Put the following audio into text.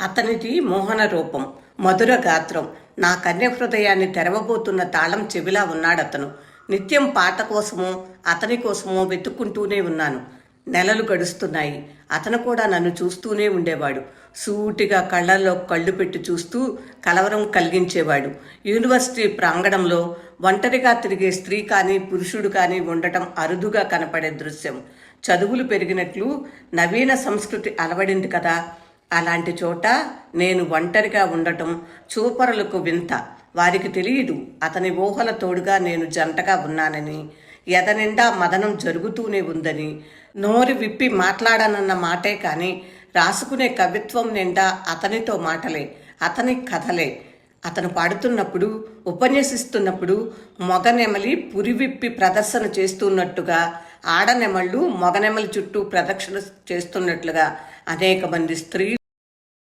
అతనిది మోహన రూపం మధుర గాత్రం. నా కన్య హృదయాన్ని తెరవబోతున్న తాళం చెవిలా ఉన్నాడతను. నిత్యం పాట కోసమో అతని కోసమో వెతుక్కుంటూనే ఉన్నాను. నెలలు గడుస్తున్నాయి. అతను కూడా నన్ను చూస్తూనే ఉండేవాడు. సూటిగా కళ్ళల్లో కళ్ళు పెట్టి చూస్తూ కలవరం కలిగించేవాడు. యూనివర్సిటీ ప్రాంగణంలో ఒంటరిగా తిరిగే స్త్రీ కానీ పురుషుడు కానీ ఉండటం అరుదుగా కనపడే దృశ్యం. చదువులు పెరిగినట్లు నవీన సంస్కృతి అలవడింది కదా. అలాంటి చోట నేను ఒంటరిగా ఉండటం చూపరులకు వింత. వారికి తెలియదు అతని ఊహల తోడుగా నేను జంటగా ఉన్నానని ఎదనిండా మదనం జరుగుతూనే ఉందని నోరు విప్పి మాట్లాడానన్న మాటే కానీ రాసుకునే కవిత్వం నిండా అతనితో మాటలే అతని కథలే. అతను పాడుతున్నప్పుడు ఉపన్యసిస్తున్నప్పుడు మొగనెమలి పురివిప్పి ప్రదర్శన చేస్తున్నట్టుగా ఆడనెమళ్ళు మొగనెమలి చుట్టూ ప్రదక్షిణ చేస్తున్నట్లుగా అనేక మంది స్త్రీ